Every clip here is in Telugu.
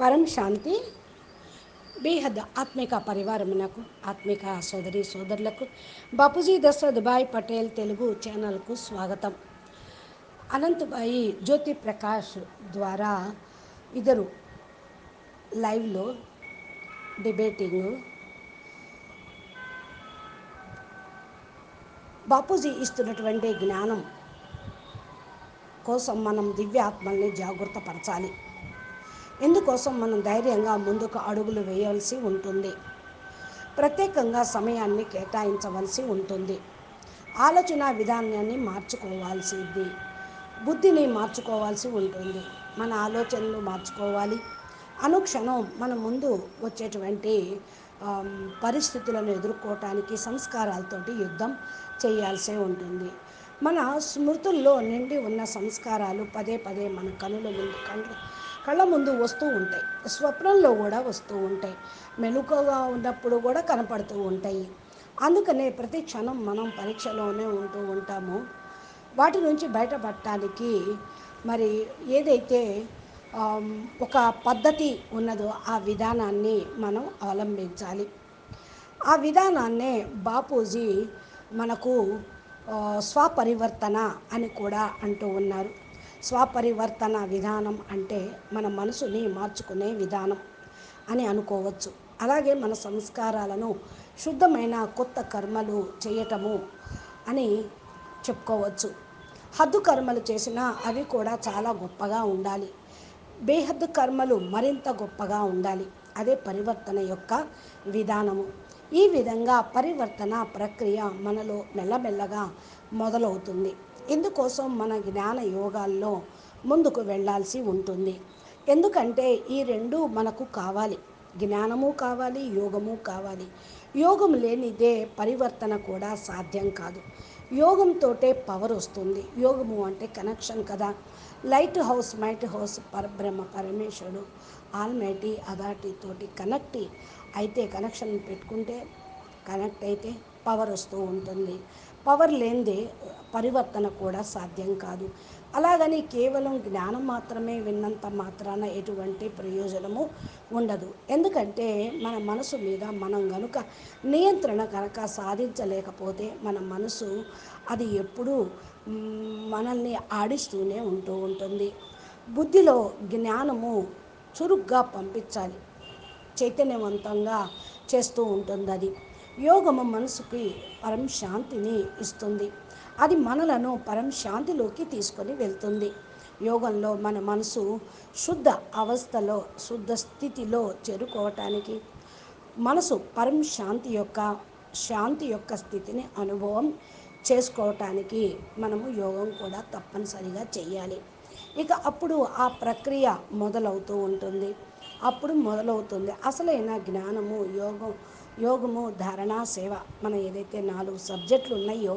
పరం శాంతి బేహద్ ఆత్మిక పరివారమునకు ఆత్మిక సోదరి సోదరులకు బాపూజీ దశరథ్ భాయ్ పటేల్ తెలుగు ఛానల్కు స్వాగతం. అనంతబాయి జ్యోతి ప్రకాష్ ద్వారా ఇద్దరు లైవ్లో డిబేటింగ్ బాపూజీ ఇస్తున్నటువంటి జ్ఞానం కోసం మనం దివ్యాత్మల్ని జాగృతపరచాలి ఇందుకోసం మనం ధైర్యంగా ముందుకు అడుగులు వేయవలసి ఉంటుంది? ప్రత్యేకంగా సమయాన్ని కేటాయించవలసి ఉంటుంది. ఆలోచన విధానాన్ని మార్చుకోవాల్సింది. బుద్ధిని మార్చుకోవాల్సి ఉంటుంది. మన ఆలోచనలు మార్చుకోవాలి. అనుక్షణం మన ముందు వచ్చేటువంటి పరిస్థితులను ఎదుర్కోవటానికి సంస్కారాలతోటి యుద్ధం చేయాల్సి ఉంటుంది. మన స్మృతుల్లో నిండి ఉన్న సంస్కారాలు పదే పదే మన కనుల ముందు కళ్ళ కళ్ళ ముందు వస్తూ ఉంటాయి. స్వప్నంలో కూడా వస్తూ ఉంటాయి. మెలుకగా ఉన్నప్పుడు కూడా కనపడుతూ ఉంటాయి. అందుకనే ప్రతి క్షణం మనం పరీక్షలోనే ఉంటూ ఉంటాము. వాటి నుంచి బయటపడటానికి మరి ఏదైతే ఒక పద్ధతి ఉన్నదో ఆ విధానాన్ని మనం అవలంబించాలి. ఆ విధానాన్నే బాపూజీ మనకు స్వపరివర్తన అని కూడా అంటూ ఉన్నారు. స్వపరివర్తన విధానం అంటే మన మనసుని మార్చుకునే విధానం అని అనుకోవచ్చు. అలాగే మన సంస్కారాలను శుద్ధమైన కొత్త కర్మలు చేయటము అని చెప్పుకోవచ్చు. హద్దు కర్మలు చేసినా అవి కూడా చాలా గొప్పగా ఉండాలి. బేహద్దు కర్మలు మరింత గొప్పగా ఉండాలి. అదే పరివర్తన యొక్క విధానము. ఈ విధంగా పరివర్తన ప్రక్రియ మనలో మెల్లమెల్లగా మొదలవుతుంది. ఇందుకోసం మన జ్ఞాన యోగాల్లో ముందుకు వెళ్ళాల్సి ఉంటుంది? ఎందుకంటే ఈ రెండు మనకు కావాలి. జ్ఞానము కావాలి యోగము కావాలి. యోగం లేనిదే పరివర్తన కూడా సాధ్యం కాదు. యోగంతోటే పవర్ వస్తుంది. యోగము అంటే కనెక్షన్ కదా. లైట్ హౌస్ మైట్ హౌస్ పరబ్రహ్మ పరమేశ్వరుడు ఆల్మైటీ అథారిటీ కనెక్ట్ అయితే కనెక్షన్ పెట్టుకుంటే కనెక్ట్ అయితే పవర్ వస్తూ ఉంటుంది. పవర్ లేనిదే పరివర్తన కూడా సాధ్యం కాదు. అలాగని కేవలం జ్ఞానం మాత్రమే విన్నంత మాత్రాన ఎటువంటి ప్రయోజనము ఉండదు. ఎందుకంటే మన మనసు మీద మనం గనుక నియంత్రణ కనుక సాధించలేకపోతే మన మనసు అది ఎప్పుడూ మనల్ని ఆడిస్తూనే ఉంటూ ఉంటుంది. బుద్ధిలో జ్ఞానము చురుగ్గా పంపించాలి. చైతన్యవంతంగా చేస్తూ ఉంటుంది అది యోగము మనసుకి పరం శాంతిని ఇస్తుంది. అది మనలను పరం శాంతిలోకి తీసుకొని వెళ్తుంది. యోగంలో మన మనసు శుద్ధ అవస్థలో శుద్ధ స్థితిలో చేరుకోవటానికి మనసు పరం శాంతి యొక్క శాంతి యొక్క స్థితిని అనుభవం చేసుకోవటానికి మనము యోగం కూడా తప్పనిసరిగా చేయాలి. ఇక అప్పుడు ఆ ప్రక్రియ మొదలవుతూ ఉంటుంది. అప్పుడు మొదలవుతుంది. అసలైన జ్ఞానము యోగం యోగము ధారణ సేవ మన ఏదైతే నాలుగు సబ్జెక్టులు ఉన్నాయో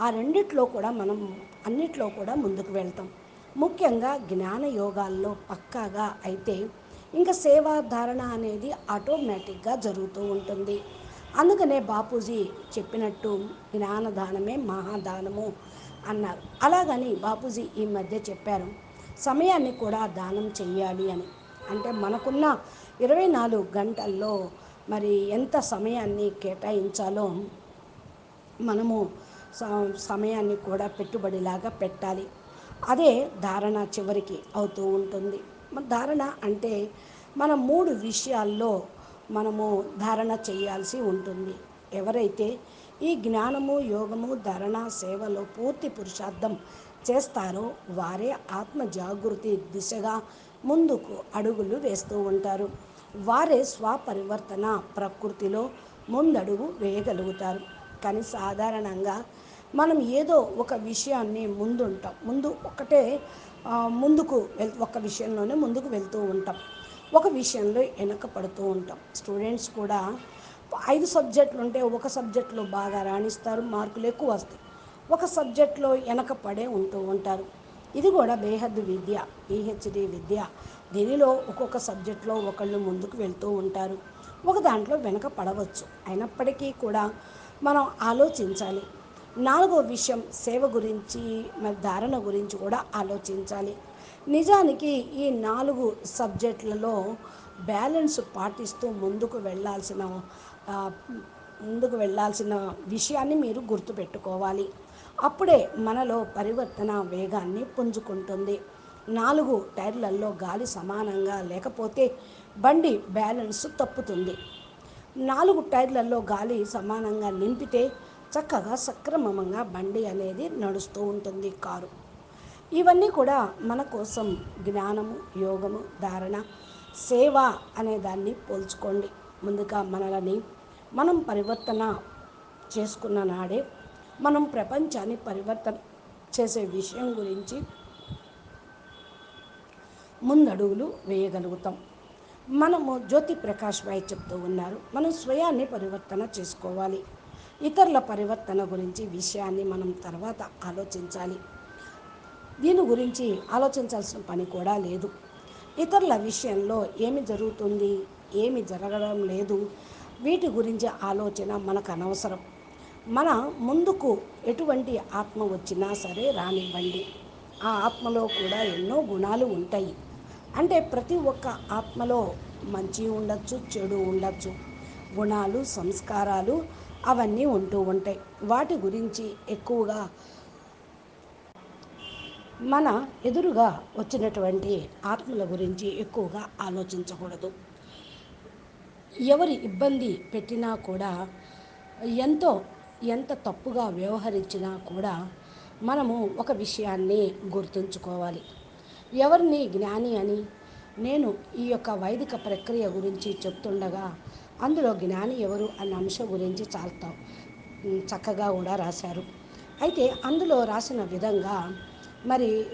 ఆ రెండిట్లో కూడా మనం అన్నిట్లో కూడా ముందుకు వెళ్తాం. ముఖ్యంగా జ్ఞాన యోగాల్లో పక్కాగా అయితే ఇంకా సేవా ధారణ అనేది ఆటోమేటిక్గా జరుగుతూ ఉంటుంది. అందుకనే బాపూజీ చెప్పినట్టు జ్ఞానదానమే మహాదానము అన్నారు. అలాగని బాపూజీ ఈ మధ్య చెప్పారు సమయాన్ని కూడా దానం చెయ్యాలి అని. అంటే మనకున్న ఇరవై నాలుగు గంటల్లో మరి ఎంత సమయాన్ని కేటాయించాలో మనము స- సమయాన్ని కూడా పెట్టుబడిలాగా పెట్టాలి. అదే ధారణ చివరికి అవుతూ ఉంటుంది. ధారణ అంటే మన మూడు విషయాల్లో మనము ధారణ చేయాల్సి ఉంటుంది. ఎవరైతే ఈ జ్ఞానము యోగము ధారణ సేవలో పూర్తి పురుషార్థం చేస్తారో వారే ఆత్మ జాగృతి దిశగా ముందుకు అడుగులు వేస్తూ ఉంటారు. వారే స్వపరివర్తన ప్రకృతిలో ముందడుగు వేయగలుగుతారు. కానీ సాధారణంగా మనం ఏదో ఒక విషయాన్ని ముందుంటాం. ముందు ఒకటే ముందుకు వెల్ ఒక విషయంలోనే ముందుకు వెళ్తూ ఉంటాం. ఒక విషయంలో వెనక పడుతూ ఉంటాం. స్టూడెంట్స్ కూడా ఐదు సబ్జెక్టులు ఉంటే ఒక సబ్జెక్టులో బాగా రాణిస్తారు మార్కులు ఎక్కువ వస్తాయి. ఒక సబ్జెక్ట్లో వెనక పడే ఉంటూ ఉంటారు. ఇది కూడా బేహద్దు విద్య పిహెచ్డి విద్య. దీనిలో ఒక్కొక్క సబ్జెక్ట్లో ఒకళ్ళు ముందుకు వెళ్తూ ఉంటారు. ఒక దాంట్లో వెనక పడవచ్చు. అయినప్పటికీ కూడా మనం ఆలోచించాలి. నాలుగో విషయం సేవ గురించి మరి ధారణ గురించి కూడా ఆలోచించాలి. నిజానికి ఈ నాలుగు సబ్జెక్టులలో బ్యాలెన్స్ పాటిస్తూ ముందుకు వెళ్ళాల్సిన ముందుకు వెళ్ళాల్సిన విషయాన్ని మీరు గుర్తుపెట్టుకోవాలి. అప్పుడే మనలో పరివర్తన వేగాన్ని పుంజుకుంటుంది. నాలుగు టైర్లలో గాలి సమానంగా లేకపోతే బండి బ్యాలెన్స్ తప్పుతుంది. నాలుగు టైర్లలో గాలి సమానంగా నింపితే చక్కగా సక్రమంగా బండి అనేది నడుస్తూ ఉంటుంది కారు. ఇవన్నీ కూడా మన కోసం జ్ఞానము యోగము ధారణ సేవ అనే దాన్ని పోల్చుకోండి. ముందుగా మనలని మనం పరివర్తన చేసుకున్న నాడే మనం ప్రపంచాన్ని పరివర్తన చేసే విషయం గురించి ముందడుగులు వేయగలుగుతాం. మనము జ్యోతి ప్రకాష్ భాయ్ చెప్తూ ఉన్నారు మనం స్వయాన్ని పరివర్తన చేసుకోవాలి. ఇతరుల పరివర్తన గురించి విషయాన్ని మనం తర్వాత ఆలోచించాలి. దీని గురించి ఆలోచించాల్సిన పని కూడా లేదు. ఇతరుల విషయంలో ఏమి జరుగుతుంది ఏమి జరగడం లేదు వీటి గురించి ఆలోచన మనకు అనవసరం. మన ముందుకు ఎటువంటి ఆత్మ వచ్చినా సరే రానివ్వండి. ఆ ఆత్మలో కూడా ఎన్నో గుణాలు ఉంటాయి. అంటే ప్రతి ఒక్క ఆత్మలో మంచి ఉండొచ్చు చెడు ఉండొచ్చు. గుణాలు సంస్కారాలు అవన్నీ ఉంటూ ఉంటాయి. వాటి గురించి ఎక్కువగా మన ఎదురుగా వచ్చినటువంటి ఆత్మల గురించి ఎక్కువగా ఆలోచించకూడదు. ఎవరి ఇబ్బంది పెట్టినా కూడా ఎంతో ఎంత తప్పుగా వ్యవహరించినా కూడా మనము ఒక విషయాన్ని గుర్తుంచుకోవాలి. ఎవరిని జ్ఞాని అని? నేను ఈ యొక్క వైదిక ప్రక్రియ గురించి చెప్తుండగా అందులో జ్ఞాని ఎవరు అన్న అంశం గురించి చాలా చక్కగా కూడా రాశారు. అయితే అందులో రాసిన విధంగా మరి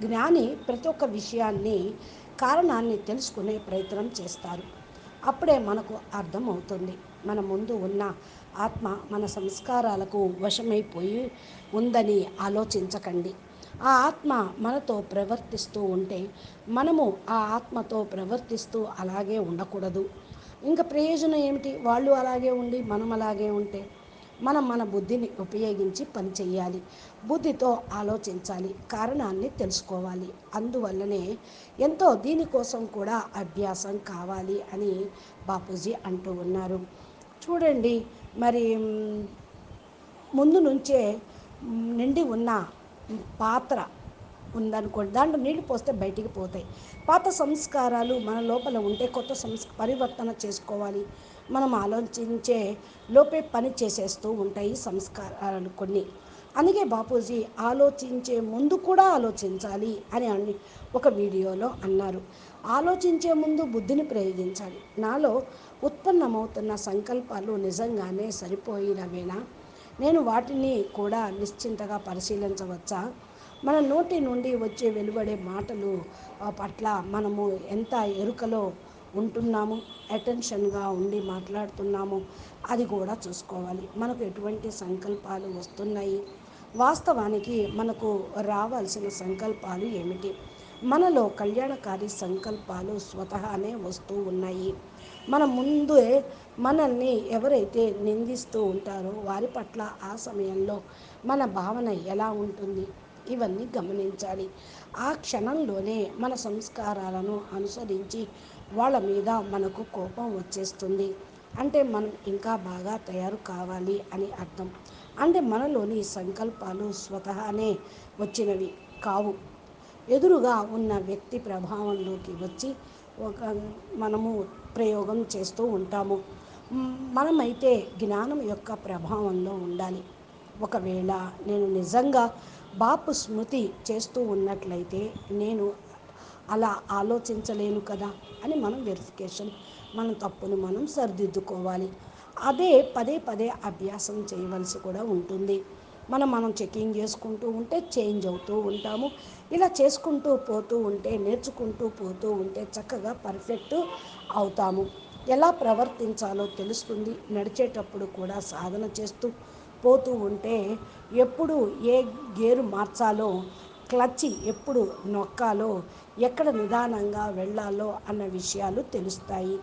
జ్ఞాని ప్రతి ఒక్క విషయాన్ని కారణాన్ని తెలుసుకునే ప్రయత్నం చేస్తారు. అప్పుడే మనకు అర్థమవుతుంది. మన ముందు ఉన్న ఆత్మ మన సంస్కారాలకు వశమైపోయి ఉందని ఆలోచించకండి. ఆ ఆత్మ మనతో ప్రవర్తిస్తూ ఉంటే మనము ఆ ఆత్మతో ప్రవర్తిస్తూ అలాగే ఉండకూడదు. ఇంకా ప్రయోజనం ఏమిటి? వాళ్ళు అలాగే ఉండి మనం అలాగే ఉంటే మనం మన బుద్ధిని ఉపయోగించి పని చేయాలి బుద్ధితో ఆలోచించాలి కారణాన్ని తెలుసుకోవాలి. అందువల్లనే ఎంతో దీనికోసం కూడా అభ్యాసం కావాలి అని బాపూజీ అంటూ ఉన్నారు. చూడండి మరి ముందు నుంచే నిండి ఉన్న పాత్ర ఉందనుకోండి. దాంట్లో నీళ్ళు పోస్తే బయటికి పోతాయి. పాత సంస్కారాలు మన లోపల ఉంటే కొత్త సంస్ పరివర్తన చేసుకోవాలి. మనం ఆలోచించే లోపే పని చేసేస్తూ ఉంటాయి సంస్కారాలు కొన్ని. అందుకే బాపూజీ ఆలోచించే ముందు కూడా ఆలోచించాలి అని అని ఒక వీడియోలో అన్నారు. ఆలోచించే ముందు బుద్ధిని ప్రయోగించాలి. నాలో ఉత్పన్నమవుతున్న సంకల్పాలు నిజంగానే సరిపోయినవేనా? నేను వాటిని కూడా నిశ్చింతగా పరిశీలించవచ్చా? మన నోటి నుండి వచ్చే వెలువడే మాటలు పట్ల మనము ఎంత ఎరుకలో ఉంటున్నాము? అటెన్షన్గా ఉండి మాట్లాడుతున్నాము. అది కూడా చూసుకోవాలి. మనకు ఎటువంటి సంకల్పాలు వస్తున్నాయి? వాస్తవానికి మనకు రావాల్సిన సంకల్పాలు ఏమిటి? మనలో కళ్యాణకారి సంకల్పాలు స్వతహానే వస్తూ ఉన్నాయి. మన ముందే మనల్ని ఎవరైతే నిందిస్తూ ఉంటారో వారి పట్ల ఆ సమయంలో మన భావన ఎలా ఉంటుంది? ఇవన్నీ గమనించాలి. ఆ క్షణంలోనే మన సంస్కారాలను అనుసరించి వాళ్ళ మీద మనకు కోపం వచ్చేస్తుంది. అంటే మనం ఇంకా బాగా తయారు కావాలి అని అర్థం. అంటే మనలోని సంకల్పాలు స్వతహానే వచ్చినవి కావు. ఎదురుగా ఉన్న వ్యక్తి ప్రభావంలోకి వచ్చి ఒక మనము ప్రయోగం చేస్తూ ఉంటాము. మనమైతే జ్ఞానం యొక్క ప్రభావంలో ఉండాలి. ఒకవేళ నేను నిజంగా బాపు స్మృతి చేస్తూ ఉన్నట్లయితే నేను అలా ఆలోచించలేను కదా అని మనం వెరిఫికేషన్ మన తప్పును మనం సరిదిద్దుకోవాలి. అదే పదే పదే అభ్యాసం చేయవలసి కూడా ఉంటుంది. మనం మనం చెకింగ్ చేసుకుంటూ ఉంటే చేంజ్ అవుతూ ఉంటాము. ఇలా చేసుకుంటూ పోతూ ఉంటే నేర్చుకుంటూ పోతూ ఉంటే చక్కగా పర్ఫెక్ట్ అవుతాము. ఎలా ప్రవర్తించాలో తెలుస్తుంది. నడిచేటప్పుడు కూడా సాధన చేస్తూ పోతూ ఉంటే ఎప్పుడు ఏ గేరు మార్చాలో క్లచ్ ఎప్పుడు నొక్కాలో ఎక్కడ నిదానంగా వెళ్ళాలో అన్న విషయాలు తెలుస్తాయి.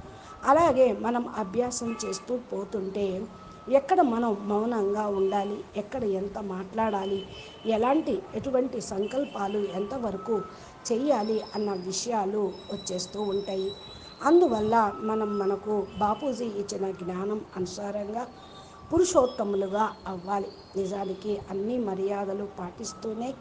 అలాగే మనం అభ్యాసం చేస్తూ పోతుంటే ఎక్కడ మనం మౌనంగా ఉండాలి? ఎక్కడ ఎంత మాట్లాడాలి? ఎలాంటి ఎటువంటి సంకల్పాలు ఎంతవరకు చెయ్యాలి అన్న విషయాలు వచ్చేస్తూ ఉంటాయి. అందువల్ల మనం మనకు బాపూజీ ఇచ్చిన జ్ఞానం అనుసారంగా పురుషోత్తములుగా అవ్వాలి. నిజానికి అన్ని మర్యాదలు పాటిస్తూనే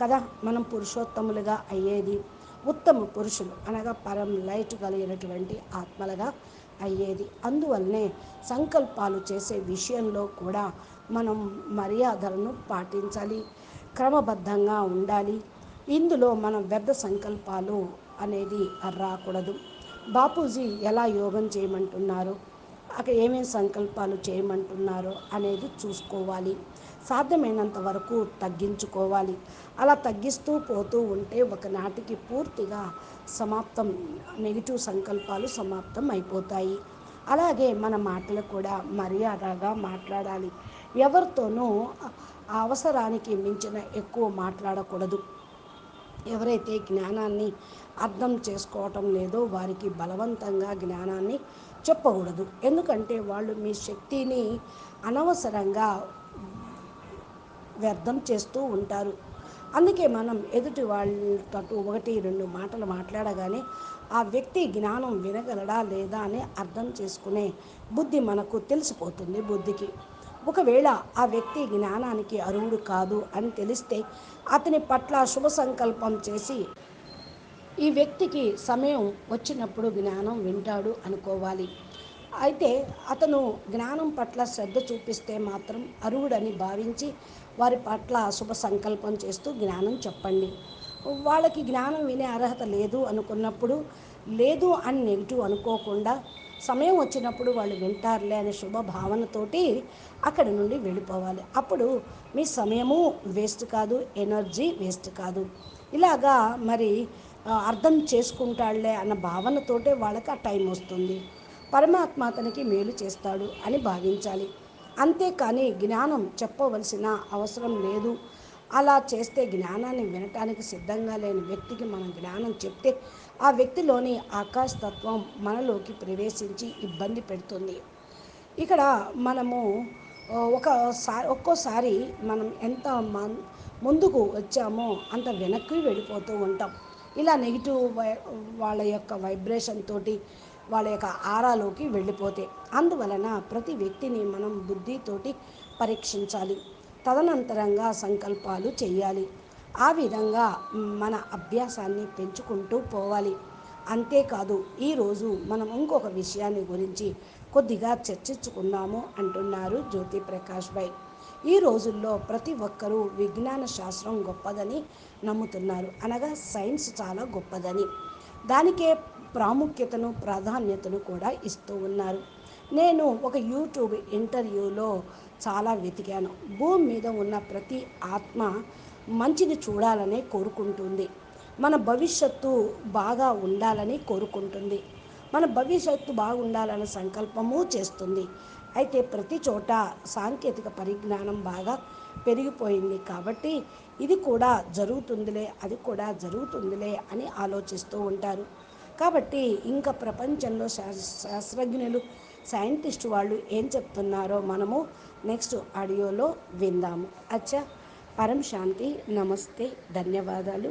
కదా మనం పురుషోత్తములుగా అయ్యేది? ఉత్తమ పురుషులు అనగా పరం లైట్ కలిగినటువంటి ఆత్మలుగా అయ్యేది. అందువల్లనే సంకల్పాలు చేసే విషయంలో కూడా మనం మర్యాదలను పాటించాలి క్రమబద్ధంగా ఉండాలి. ఇందులో మనం వ్యర్థ సంకల్పాలు అనేది రాకూడదు. బాపూజీ ఎలా యోగం చేయమంటున్నారు? అక్కడ ఏమేమి సంకల్పాలు చేయమంటున్నారో అనేది చూసుకోవాలి. సాధ్యమైనంత వరకు తగ్గించుకోవాలి. అలా తగ్గిస్తూ పోతూ ఉంటే ఒకనాటికి పూర్తిగా సమాప్తం నెగిటివ్ సంకల్పాలు సమాప్తం అయిపోతాయి. అలాగే మన మాటలు కూడా మర్యాదగా మాట్లాడాలి. ఎవరితోనూ అవసరానికి మించిన ఎక్కువ మాట్లాడకూడదు. ఎవరైతే జ్ఞానాన్ని అర్థం చేసుకోవటం లేదో వారికి బలవంతంగా జ్ఞానాన్ని చెప్పకూడదు. ఎందుకంటే వాళ్ళు మీ శక్తిని అనవసరంగా వ్యర్థం చేస్తూ ఉంటారు. అందుకే మనం ఎదుటి వాళ్ళతో ఒకటి రెండు మాటలు మాట్లాడగానే ఆ వ్యక్తి జ్ఞానం వినగలడా లేదా అని అర్థం చేసుకునే బుద్ధి మనకు తెలిసిపోతుంది బుద్ధికి. ఒకవేళ ఆ వ్యక్తి జ్ఞానానికి అర్హుడు కాదు అని తెలిస్తే అతని పట్ల శుభ సంకల్పం చేసి ఈ వ్యక్తికి సమయం వచ్చినప్పుడు జ్ఞానం వింటాడు అనుకోవాలి. అయితే అతను జ్ఞానం పట్ల శ్రద్ధ చూపిస్తే మాత్రం అర్హుడని భావించి వారి పట్ల శుభ సంకల్పం చేస్తూ జ్ఞానం చెప్పండి. వాళ్ళకి జ్ఞానం వినే అర్హత లేదు అనుకున్నప్పుడు లేదు అని నెగిటివ్ అనుకోకుండా సమయం వచ్చినప్పుడు వాళ్ళు వింటారులే అనే శుభ భావనతోటి అక్కడి నుండి వెళ్ళిపోవాలి. అప్పుడు మీ సమయము వేస్ట్ కాదు ఎనర్జీ వేస్ట్ కాదు. ఇలాగా మరి అర్థం చేసుకుంటాడులే అన్న భావనతోటే వాళ్ళకి ఆ టైం వస్తుంది. పరమాత్మ అతనికి మేలు చేస్తాడు అని భావించాలి. అంతేకాని జ్ఞానం చెప్పవలసిన అవసరం లేదు. అలా చేస్తే జ్ఞానాన్ని వినటానికి సిద్ధంగా లేని వ్యక్తికి మనం జ్ఞానం చెప్తే ఆ వ్యక్తిలోని ఆకాశతత్వం మనలోకి ప్రవేశించి ఇబ్బంది పెడుతుంది. ఇక్కడ మనము ఒకసారి ఒక్కోసారి మనం ఎంత ముందుకు వచ్చామో అంత వెనక్కి వెళ్ళిపోతూ ఉంటాం. ఇలా నెగిటివ్ వాళ్ళ యొక్క వైబ్రేషన్ తోటి వాళ్ళ యొక్క ఆరాలోకి వెళ్ళిపోతే. అందువలన ప్రతి వ్యక్తిని మనం బుద్ధితోటి పరీక్షించాలి. తదనంతరంగా సంకల్పాలు చేయాలి. ఆ విధంగా మన అభ్యాసాన్ని పెంచుకుంటూ పోవాలి. అంతేకాదు ఈరోజు మనం ఇంకొక విషయాన్ని గురించి కొద్దిగా చర్చించుకుందాము అంటున్నారు జ్యోతి ప్రకాష్ భాయ్ ఈ రోజుల్లో ప్రతి ఒక్కరూ విజ్ఞాన శాస్త్రం గొప్పదని నమ్ముతున్నారు. అనగా సైన్స్ చాలా గొప్పదని. దానికే ప్రాముఖ్యతను ప్రాధాన్యతను కూడా ఇస్తూ ఉన్నారు. నేను ఒక యూట్యూబ్ ఇంటర్వ్యూలో చాలా వెతికాను. భూమి మీద ఉన్న ప్రతి ఆత్మ మంచిది చూడాలనే కోరుకుంటుంది. మన భవిష్యత్తు బాగా ఉండాలని కోరుకుంటుంది. మన భవిష్యత్తు బాగుండాలనే సంకల్పము చేస్తుంది. అయితే ప్రతి చోట సాంకేతిక పరిజ్ఞానం బాగా పెరిగిపోయింది కాబట్టి ఇది కూడా జరుగుతుందిలే అది కూడా జరుగుతుందిలే అని ఆలోచిస్తూ ఉంటారు. కాబట్టి ఇంకా ప్రపంచంలో శాస్త్రజ్ఞులు సైంటిస్ట్ వాళ్ళు ఏం చెప్తున్నారో మనము నెక్స్ట్ ఆడియోలో విందాము. అచ్చా పరం శాంతి నమస్తే ధన్యవాదాలు.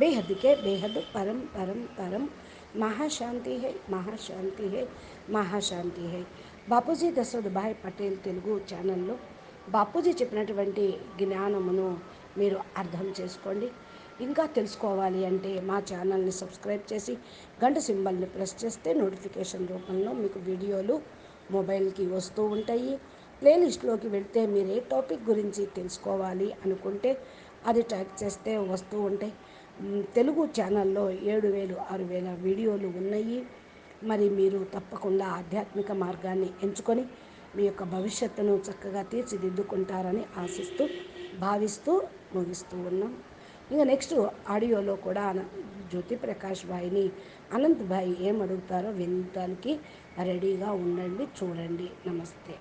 బేహద్కే బేహద్ పరం పరం పరం. మహాశాంతి హై మహాశాంతి హై మహాశాంతి హై. బాపూజీ దశరథ్ భాయ్ పటేల్ తెలుగు ఛానల్లో బాపూజీ చెప్పినటువంటి జ్ఞానమును మీరు అర్థం చేసుకోండి. ఇంకా తెలుసుకోవాలి అంటే మా ఛానల్ని సబ్స్క్రైబ్ చేసి గంట సింబల్ని ప్రెస్ చేస్తే నోటిఫికేషన్ రూపంలో మీకు వీడియోలు మొబైల్కి వస్తూ ఉంటాయి. ప్లేలిస్ట్లోకి వెళ్తే మీరు ఏ టాపిక్ గురించి తెలుసుకోవాలి అనుకుంటే అది ట్రాక్ చేస్తే వస్తూ ఉంటాయి. తెలుగు ఛానల్లో ఏడు వేలు ఆరు వేల వీడియోలు ఉన్నాయి. మరి మీరు తప్పకుండా ఆధ్యాత్మిక మార్గాన్ని ఎంచుకొని మీ యొక్క భవిష్యత్తును చక్కగా తీర్చిదిద్దుకుంటారని ఆశిస్తూ భావిస్తూ ముగిస్తూ ఉన్నాం. ఇంకా నెక్స్ట్ ఆడియోలో కూడా జ్యోతి ప్రకాష్ భాయ్ని అనంత్ భాయ్ ఏం అడుగుతారో వినడానికి రెడీగా ఉండండి చూడండి. నమస్తే.